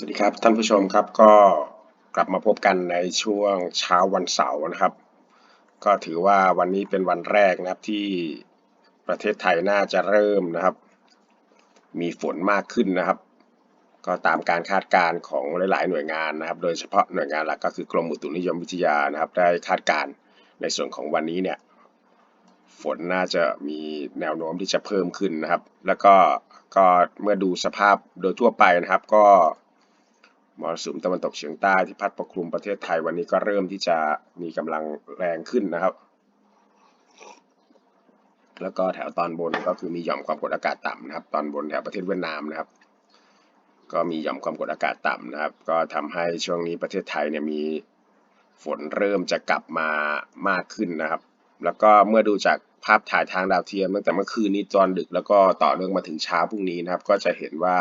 สวัสดีครับท่านผู้ชมครับก็กลับมาพบกันในช่วงเช้าวันเสาร์นะครับ ก็ถือว่าวันนี้เป็นวันแรกนะครับที่ประเทศไทยน่าจะเริ่มนะครับ มีฝนมากขึ้นนะครับ ก็ตามการคาดการณ์ของหลาย ๆ หน่วยงานนะครับ โดยเฉพาะหน่วยงานหลักก็คือกรมอุตุนิยมวิทยานะครับ ได้คาดการณ์ในส่วนของวันนี้เนี่ยฝนน่าจะมีแนวโน้มที่จะเพิ่มขึ้นนะครับ แล้วก็ก็เมื่อดูสภาพโดยทั่วไปนะครับ ก็ มรสุมตะวันตกเฉียงใต้ที่พัดปกคลุมประเทศไทยวันนี้ก็เริ่มที่จะมีกำลังแรงขึ้นนะครับ แล้วก็แถวตอนบนก็คือมีหย่อมความกดอากาศต่ำนะครับ ตอนบนแถวประเทศเวียดนามนะครับ ก็มีหย่อมความกดอากาศต่ำนะครับ ก็ทำให้ช่วงนี้ประเทศไทยเนี่ยมีฝนเริ่มจะกลับมามากขึ้นนะครับ แล้วก็เมื่อดูจากภาพถ่ายทางดาวเทียมตั้งแต่เมื่อคืนนี้ตอนดึกแล้วก็ต่อเนื่องมาถึงเช้าพรุ่งนี้นะครับ ก็จะเห็นว่า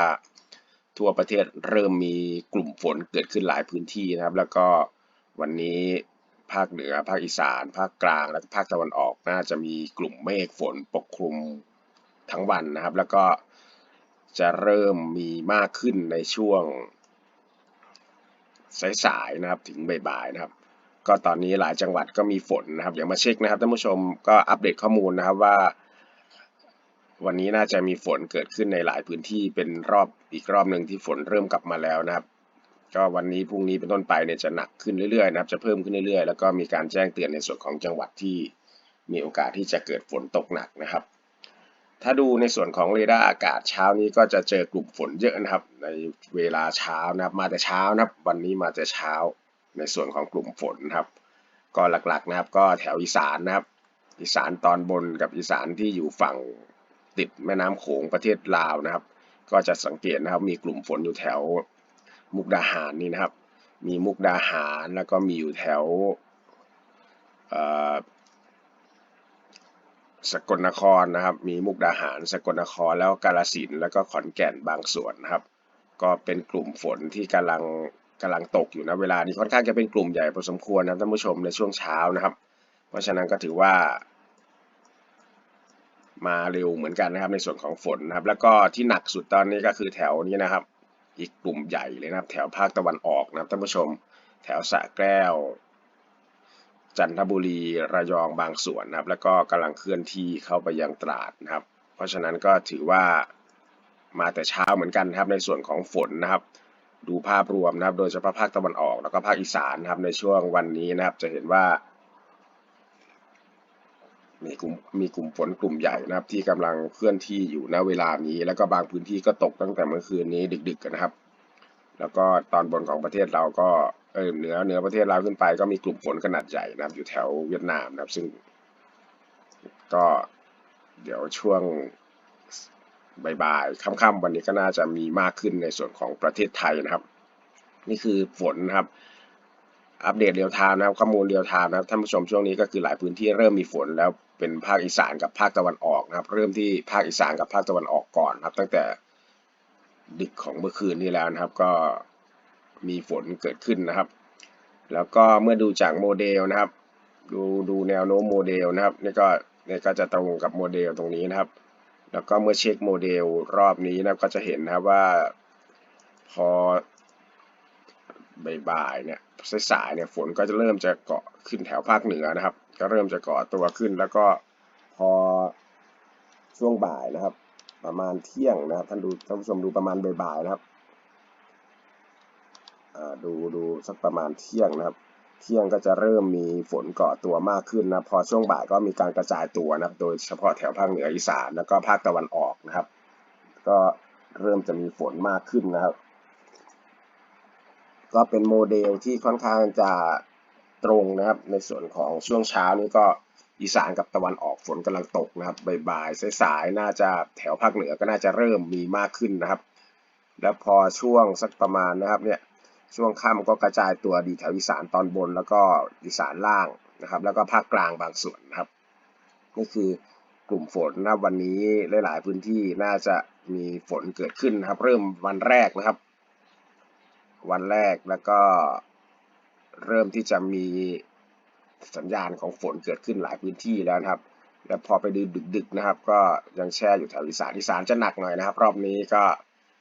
ทั่วประเทศเริ่มมีกลุ่มฝนเกิดขึ้นหลายพื้นที่นะครับ แล้วก็วันนี้ภาคเหนือ ภาคอีสาน ภาคกลาง และภาคตะวันออกน่าจะมีกลุ่มเมฆฝนปกคลุมทั้งวันนะครับ แล้วก็จะเริ่มมีมากขึ้นในช่วงสายๆนะครับถึงบ่ายๆนะครับ ก็ตอนนี้หลายจังหวัดก็มีฝนนะครับ เดี๋ยวมาเช็คนะครับท่านผู้ชมก็อัปเดตข้อมูลนะครับว่า วันนี้น่าจะมีฝนเกิดขึ้นในหลายพื้นที่เป็นรอบอีกรอบหนึ่งที่ฝนเริ่มกลับมาแล้วนะครับ ก็วันนี้พรุ่งนี้เป็นต้นไปเนี่ยจะหนักขึ้นเรื่อยๆนะครับจะเพิ่มขึ้นเรื่อยๆ แล้วก็มีการแจ้งเตือนในส่วนของจังหวัดที่มีโอกาสที่จะเกิดฝนตกหนักนะครับ ถ้าดูในส่วนของเรดาร์อากาศเช้านี้ก็จะเจอกลุ่มฝนเยอะนะครับ ในเวลาเช้านะครับ มาแต่เช้านะครับ วันนี้มาแต่เช้าในส่วนของกลุ่มฝนครับ ก็หลักๆนะครับก็แถวอีสานนะครับ อีสานตอนบนกับอีสานที่อยู่ฝั่ง ติดแม่น้ำโขงประเทศลาวนะครับ ก็จะสังเกตนะครับมีกลุ่มฝนอยู่แถวมุกดาหารนี่นะครับ มีมุกดาหารแล้วก็มีอยู่แถวสกลนครนะครับ มีมุกดาหาร สกลนครแล้วกาลสินแล้วก็ขอนแก่นบางส่วนนะครับ ก็เป็นกลุ่มฝนที่กำลังกำลังตกอยู่นะเวลานี้ค่อนข้างจะเป็นกลุ่มใหญ่พอสมควรนะท่านผู้ชมในช่วงเช้านะครับ เพราะฉะนั้นก็ถือว่า มาเร็วเหมือนกันนะครับในส่วนของฝนนะครับ แล้วก็ที่หนักสุดตอนนี้ก็คือแถวนี้นะครับ อีกกลุ่มใหญ่เลยนะครับ แถวภาคตะวันออกนะครับท่านผู้ชม แถวสระแก้ว จันทบุรีระยองบางส่วนนะครับ แล้วก็กำลังเคลื่อนที่เข้าไปยังตราดนะครับ เพราะฉะนั้นก็ถือว่ามาแต่เช้าเหมือนกันครับในส่วนของฝนนะครับ ดูภาพรวมนะครับ โดยเฉพาะภาคตะวันออกแล้วก็ภาคอีสานนะครับในช่วงวันนี้นะครับ จะเห็นว่า มีกลุ่มมีกลุ่มฝนกลุ่มใหญ่นะครับ ที่กำลังเคลื่อนที่อยู่ณเวลานี้ แล้วก็บางพื้นที่ก็ตกตั้งแต่เมื่อคืนนี้ดึกๆกันนะครับ แล้วก็ตอนบนของประเทศเราก็เออเหนือเหนือประเทศเราขึ้นไปก็มีกลุ่มฝนขนาดใหญ่นะครับ อยู่แถวเวียดนามนะครับ ซึ่ง ก็เดี๋ยวช่วงบ่ายๆค่ำๆวันนี้ก็น่าจะมีมากขึ้นในส่วนของประเทศไทยนะครับ นี่คือฝนนะครับ อัปเดตเรียวทามนะครับข้อมูลเรียวทามนะครับท่านผู้ชมช่วงนี้ก็คือหลายพื้นที่เริ่มมีฝนแล้ว เป็นภาคอีสานกับภาคตะวันออกนะครับ เริ่มที่ภาคอีสานกับภาคตะวันออกก่อนครับ ตั้งแต่ดึกของเมื่อคืนนี้แล้วนะครับ ก็มีฝนเกิดขึ้นนะครับ แล้วก็เมื่อดูจากโมเดลนะครับ ดูดูแนวโน้มโมเดลนะครับนี่ก็นี่ก็จะตรงกับโมเดลตรงนี้นะครับ แล้วก็เมื่อเช็คโมเดลรอบนี้นะก็จะเห็นนะครับว่าพอบ่ายๆเนี่ยสายๆเนี่ยฝนก็จะเริ่มจะเกาะขึ้นแถวภาคเหนือนะครับ ก็เริ่มจะเกาะตัวขึ้น แล้วก็พอช่วงบ่ายนะครับ ประมาณเที่ยงนะครับท่านดูท่านผู้ชมดูประมาณบ่ายๆนะครับดูดูสักประมาณเที่ยงนะครับ เที่ยงก็จะเริ่มมีฝนเกาะตัวมากขึ้นนะพอช่วงบ่ายก็มีการกระจายตัวนะครับ โดยเฉพาะแถวภาคเหนืออีสานแล้วก็ภาคตะวันออกนะครับ ก็เริ่มจะมีฝนมากขึ้นนะครับ ก็เป็นโมเดลที่ค่อนข้างจะ ตรงนะครับ ในส่วนของช่วงเช้านี้ก็อีสานกับตะวันออกฝนกำลังตกนะครับบ่ายๆสายๆน่าจะแถวภาคเหนือก็น่าจะเริ่มมีมากขึ้นนะครับ แล้วพอช่วงสักประมาณนะครับเนี่ยช่วงค่ำก็กระจายตัวดีแถวอีสานตอนบน แล้วก็อีสานล่างนะครับ แล้วก็ภาคกลางบางส่วนนะครับนี่คือกลุ่มฝนนะวันนี้หลาย ๆ พื้นที่น่าจะมีฝนเกิดขึ้นนะครับ เริ่มวันแรกนะครับ วันแรกแล้วก็ เริ่มที่จะมีสัญญาณของฝนเกิดขึ้นหลายพื้นที่แล้วนะครับ แล้วพอไปดูดึกๆนะครับ ก็ยังแช่อยู่แถวอีสานอีสานจะหนักหน่อยนะครับ รอบนี้ก็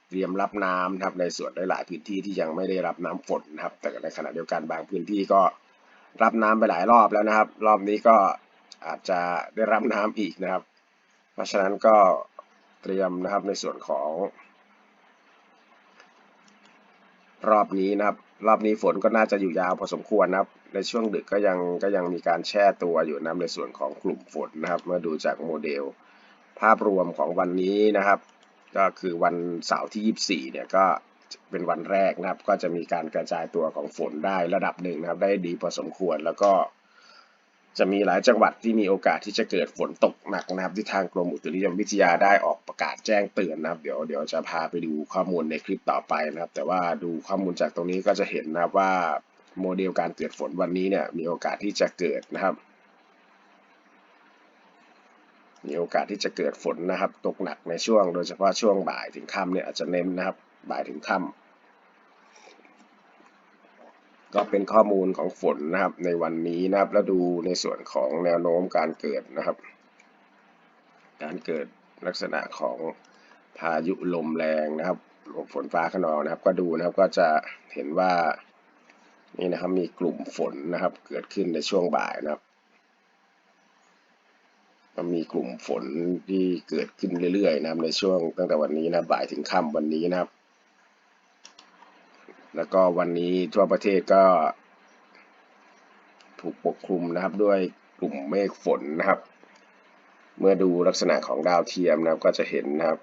เตรียมรับน้ำนะครับในส่วนหลายพื้นที่ที่ยังไม่ได้รับน้ำฝนนะครับ แต่ในขณะเดียวกันบางพื้นที่ก็รับน้ำไปหลายรอบแล้วนะครับ รอบนี้ก็อาจจะได้รับน้ำอีกนะครับ เพราะฉะนั้นก็เตรียมนะครับในส่วนของ รอบนี้นะครับ รอบนี้ฝนก็น่าจะอยู่ยาวพอสมควรนะครับ ในช่วงดึกก็ยังก็ยังมีการแช่ตัวอยู่นะในส่วนของกลุ่มฝนนะครับเมื่อดูจากโมเดล ภาพรวมของวันนี้นะครับ ก็คือวันเสาร์ที่ 24 เนี่ยก็เป็นวันแรกนะครับ ก็จะมีการกระจายตัวของฝนได้ระดับหนึ่งนะครับ ได้ดีพอสมควรแล้วก็ จะมีหลายจังหวัดที่มีโอกาสที่จะเกิดฝนตกหนักนะครับที่ทางกรมอุตุนิยมวิทยาได้ออกประกาศแจ้งเตือนนะครับ เดี๋ยวเดี๋ยวจะพาไปดูข้อมูลในคลิปต่อไปนะครับ แต่ว่าดูข้อมูลจากตรงนี้ก็จะเห็นนะว่าโมเดลการเกิดฝนวันนี้เนี่ยมีโอกาสที่จะเกิดนะครับ มีโอกาสที่จะเกิดฝนนะครับ ตกหนักในช่วง โดยเฉพาะช่วงบ่ายถึงค่ำเนี่ยอาจจะเน้นนะครับบ่ายถึงค่ำ ก็เป็นข้อมูลของฝนนะครับในวันนี้นะครับ แล้วดูในส่วนของแนวโน้มการเกิดนะครับ การเกิดลักษณะของพายุลมแรงนะครับฝนฟ้าขนองนะครับ ก็ดูนะครับก็จะเห็นว่านี่นะครับมีกลุ่มฝนนะครับ เกิดขึ้นในช่วงบ่ายนะครับมันมีกลุ่มฝนที่เกิดขึ้นเรื่อยๆนะครับในช่วงตั้งแต่วันนี้นะบ่ายถึงค่ำวันนี้นะครับ แล้วก็วันนี้ทั่วประเทศก็ ถูกปกคลุมนะครับด้วยกลุ่มเมฆฝนนะครับ เมื่อดูลักษณะของดาวเทียมนะครับก็จะเห็นนะครับ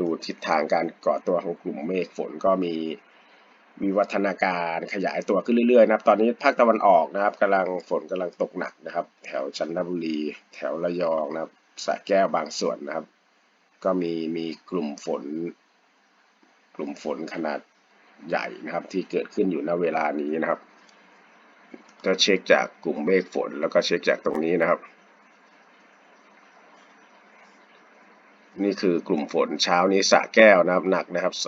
ดูทิศทางการก่อตัวของกลุ่มเมฆฝนก็มีมีวัฒนาการขยายตัวขึ้นเรื่อยๆนะครับ ตอนนี้ภาคตะวันออกนะครับกำลังฝนกำลังตกหนักนะครับ แถวจันทบุรี แถวระยองนะครับสระแก้วบางส่วนนะครับ ก็มีมีกลุ่มฝน กลุ่มฝนขนาดใหญ่นะครับ ที่เกิดขึ้นอยู่ณเวลานี้นะครับก็เช็คจากกลุ่มเมฆฝนแล้วก็เช็คจากตรงนี้นะครับ นี่คือกลุ่มฝนเช้านี้สะแก้วนะครับหนักนะครับส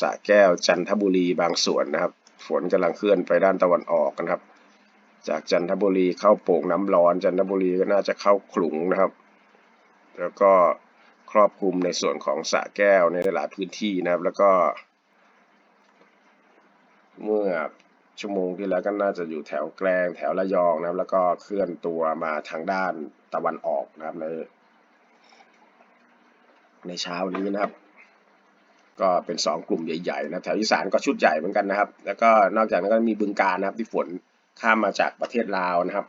สะแก้วจันทบุรีบางส่วนนะครับ ฝนกำลังเคลื่อนไปด้านตะวันออกนะครับ จากจันทบุรีเข้าโป่งน้ำร้อน จันทบุรีก็น่าจะเข้าขลุงนะครับ แล้วก็ รอบคลุมในส่วนของสระแก้วในหลายพื้นที่นะครับ แล้วก็ เมื่อชั่วโมงที่แล้วก็น่าจะอยู่แถวแกลงแถวระยองนะครับ แล้วก็เคลื่อนตัวมาทางด้านตะวันออกนะครับ ใน ในเช้านี้นะครับ ก็เป็นสองกลุ่มใหญ่ๆนะแถวอีสานก็ชุดใหญ่เหมือนกันนะครับ แล้วก็นอกจากนั้นก็มีบึงการนะครับ ที่ฝนข้ามมาจากประเทศลาวนะครับ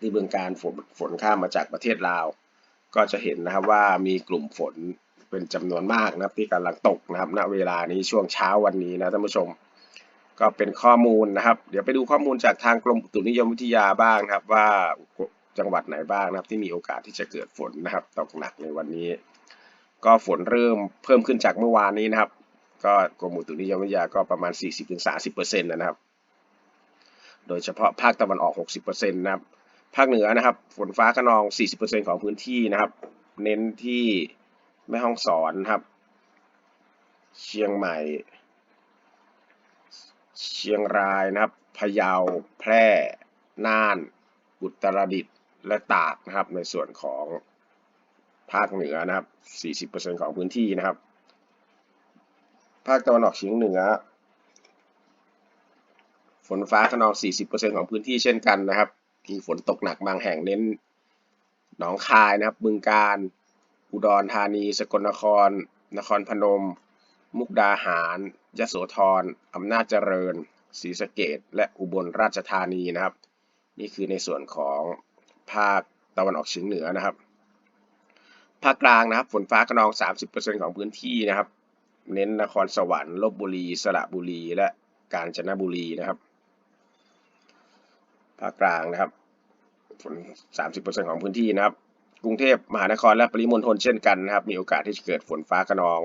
ที่บึงการฝนฝนข้ามมาจากประเทศลาว ก็จะเห็นนะครับว่ามีกลุ่มฝนเป็นจำนวนมากนะครับที่กำลังตกนะครับณเวลานี้ช่วงเช้าวันนี้นะท่านผู้ชม ก็เป็นข้อมูลนะครับ เดี๋ยวไปดูข้อมูลจากทางกรมอุตุนิยมวิทยาบ้างนะครับ ว่าจังหวัดไหนบ้างนะครับ ที่มีโอกาสที่จะเกิดฝนนะครับตกหนักในวันนี้ ก็ฝนเริ่มเพิ่มขึ้นจากเมื่อวานนี้นะครับ ก็กรมอุตุนิยมวิทยาก็ประมาณ 40-30%นะครับ โดยเฉพาะภาคตะวันออก 60%นะครับ ภาคเหนือนะครับ ฝนฟ้าขนอง 40%ของพื้นที่นะครับ เน้นที่แม่ฮ่องสอนครับ เชียงใหม่ เชียงรายนะครับ พะเยา แพร่ น่าน อุตรดิตถ์ และตากนะครับ ในส่วนของภาคเหนือนะครับ 40%ของพื้นที่นะครับ ภาคตะวันออกเฉียงเหนือ ฝนฟ้าขนอง 40%ของพื้นที่เช่นกันนะครับ มีฝนตกหนักบางแห่งเน้น หนองคายนะครับบึงกาฬอุดรธานี สกลนคร นครพนม มุกดาหารยโสธรอำนาจเจริญศรีสะเกษและอุบลราชธานีนะครับ นี่คือในส่วนของภาคตะวันออกเฉียงเหนือนะครับ ภาคกลางนะครับ ฝนฟ้าขนอง 30%ของพื้นที่นะครับ เน้นนครสวรรค์ลบบุรี สระบุรี และกาญจนบุรีนะครับ ภาคกลางนะครับ ฝน 30%ของพื้นที่นะครับ กรุงเทพมหานครและปริมณฑลเช่นกันนะครับ มีโอกาสที่จะเกิดฝนฟ้าขนอง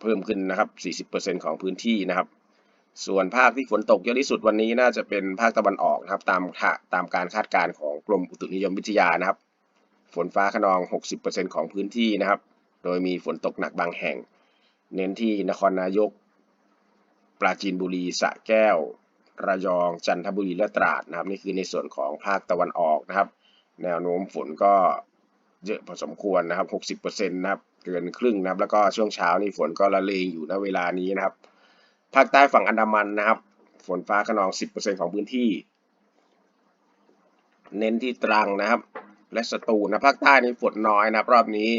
เพิ่มขึ้นนะครับ 40%ของพื้นที่นะครับ ส่วนภาคที่ฝนตกเยอะที่สุดวันนี้น่าจะเป็นภาคตะวันออกนะครับ ตามตามการคาดการณ์ของกรมอุตุนิยมวิทยานะครับ ฝนฟ้าขนอง 60%ของพื้นที่นะครับ โดยมีฝนตกหนักบางแห่ง เน้นที่นครนายก ปราจีนบุรีสระแก้ว ระยองจันทบุรีและตราดนะครับ นี่คือในส่วนของภาคตะวันออกนะครับ แนวโน้มฝนก็เยอะพอสมควรนะครับ 60%นะครับเกินครึ่งนะครับ แล้วก็ช่วงเช้านี่ฝนก็ละเลงอยู่ณเวลานี้นะครับ ภาคใต้ฝั่งอันดามันนะครับ ฝนฟ้าขนอง 10%ของพื้นที่ เน้นที่ตรังนะครับ และสตูลนะภาคใต้นี่ฝนน้อยนะครับ รอบนี้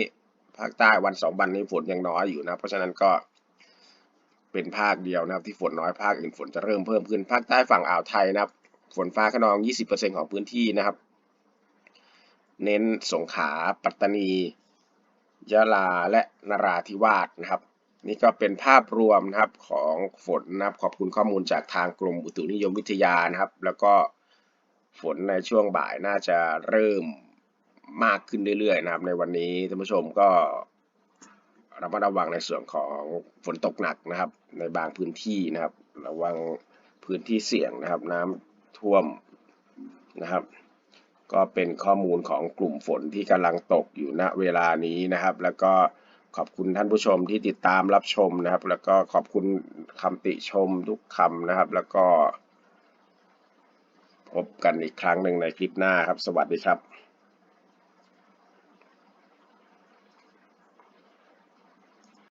ภาคใต้วันสองวันนี้ฝนยังน้อยอยู่นะ เพราะฉะนั้นก็ เป็นภาคเดียวนะครับที่ฝนน้อยภาคอื่นฝนจะเริ่มเพิ่มขึ้นภาคใต้ฝั่งอ่าวไทยนะครับ ฝนฟ้าขนอง 20%ของพื้นที่นะครับ เน้นสงขลาปัตตานี ยะลาและนราธิวาสนะครับ นี่ก็เป็นภาพรวมนะครับของฝนนะครับขอบคุณข้อมูลจากทางกรมอุตุนิยมวิทยานะครับ แล้วก็ฝนในช่วงบ่ายน่าจะเริ่มมากขึ้นเรื่อยๆนะครับ ในวันนี้ท่านผู้ชมก็ ระมัดระวังในส่วนของฝนตกหนักนะครับ ในบางพื้นที่นะครับ ระวังพื้นที่เสี่ยงนะครับ น้ำท่วมนะครับ ก็เป็นข้อมูลของกลุ่มฝนที่กำลังตกอยู่ณเวลานี้นะครับ แล้วก็ขอบคุณท่านผู้ชมที่ติดตามรับชมนะครับ แล้วก็ขอบคุณคำติชมทุกคำนะครับ แล้วก็พบกันอีกครั้งหนึ่งในคลิปหน้าครับ สวัสดีครับ